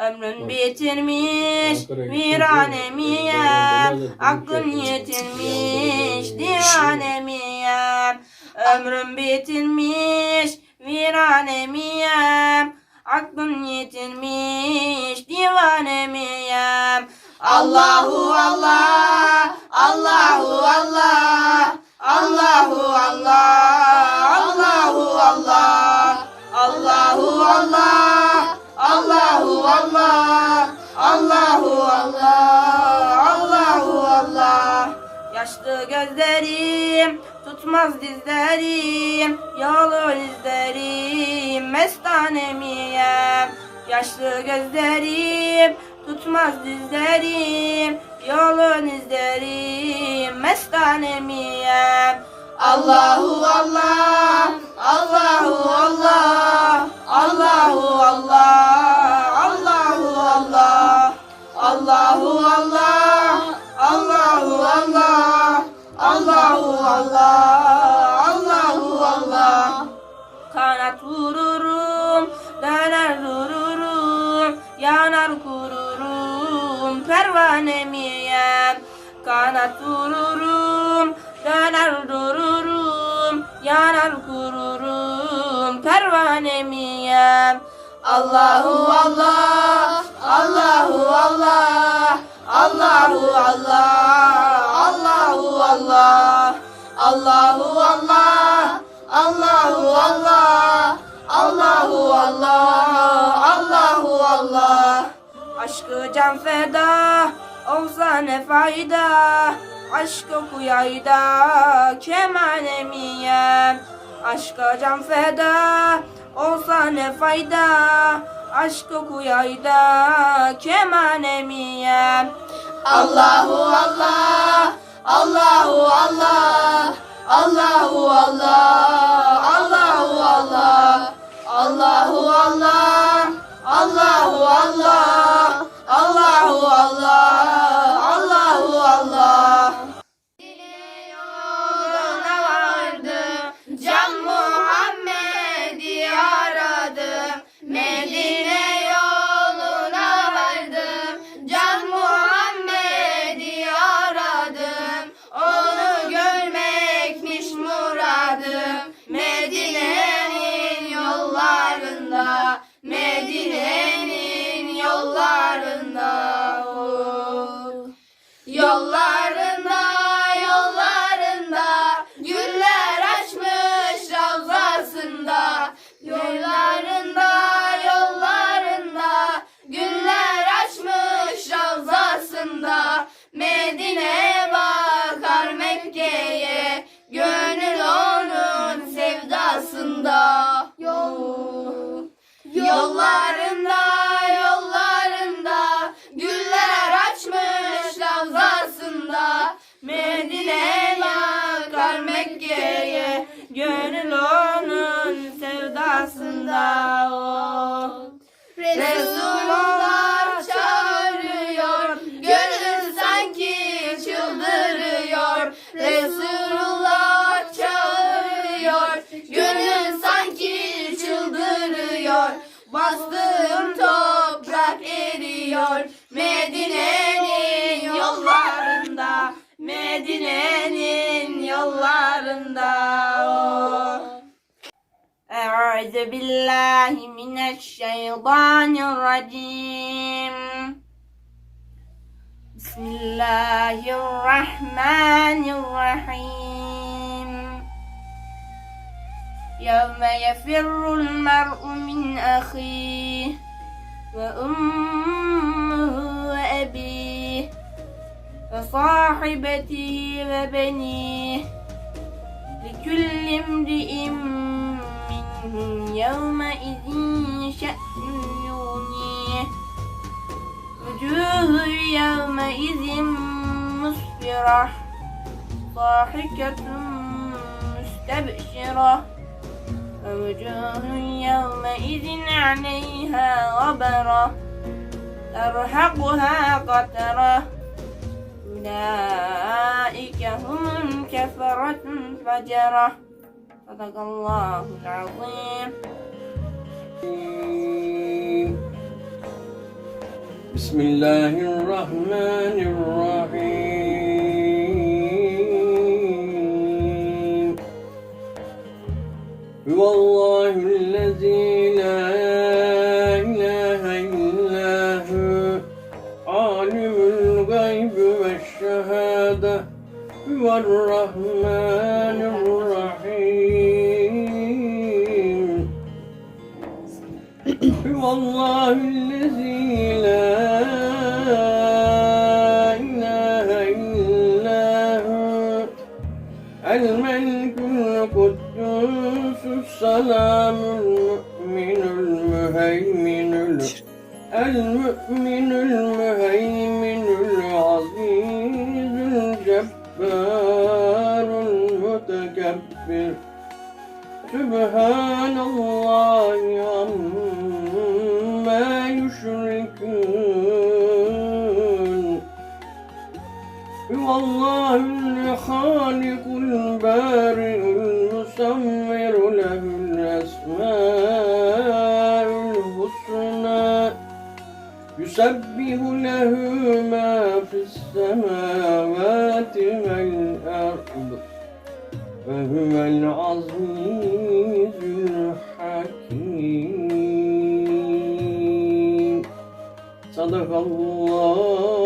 Ömrün bitirmiş viranemiye Aklın yetinmiş divanemiye Ömrüm bitirmiş viranemiye Aklın yetinmiş divanemiye Allahu Allah Allahu Gözlerim tutmaz dizlerim Yolu izlerim mestanemiyem. Yaşlı gözlerim tutmaz dizlerim Yolun izlerim mestanemiyem. Allahu Allah Allahu Allah Allahu Allah Allahu Allah Allahu Allah Allahu Allah Allahu Allah. Kanat vururum döner dururum yanar kururum pervane miyem kanat vururum döner dururum yanar kururum pervane miyem Allahu Allah Allahu Allah Allahu Allah Allahu Allah. Allahu Allah. Allahu Allah. Allahu Allah. Allahu Allah. Aşkı can feda olsa ne fayda? Aşk okuyayda keman emiyem. Aşka can feda olsa ne fayda? Aşk okuyayda keman emiyem. Allahu Allah Allahu Allah Allahu Allah Allahu Allah Allahu Allah Allahu Allah Allahu Allah Allahu Allah. Yoluna vardım Can Muhammed'i aradım Medine sevdasında oh. Resulullah çağırıyor. Gönül sanki çıldırıyor. Resulullah çağırıyor. Gönül sanki çıldırıyor. Bastığım أعوذ بالله من الشيطان الرجيم. بسم الله الرحمن الرحيم. يوم يفر المرء من أخيه وأمه وأبيه وصاحبته وبنيه لكل امرئ يومئذ شأن يغنيه. وجوه يومئذ مسفرة. ضاحكة مستبشرة. ووجوه يومئذ عليها غبرة. ترهقها قترة. أولئك هم الكفرة الفجرة. صدق الله العظيم. بسم الله الرحمن الرحيم هو الله الذي لا الرحمن الرحيم. هو الله الذي لا إله إلا هو. الملك القدوس السلام المؤمن المهيمن ال- المؤمن المهيمن سبحان الله عما يشركون هو الله الخالق البارئ المصور له الأسماء الحسنى يسبح له ما في السماوات والأرض وهو العزيز الحكيم صدق الله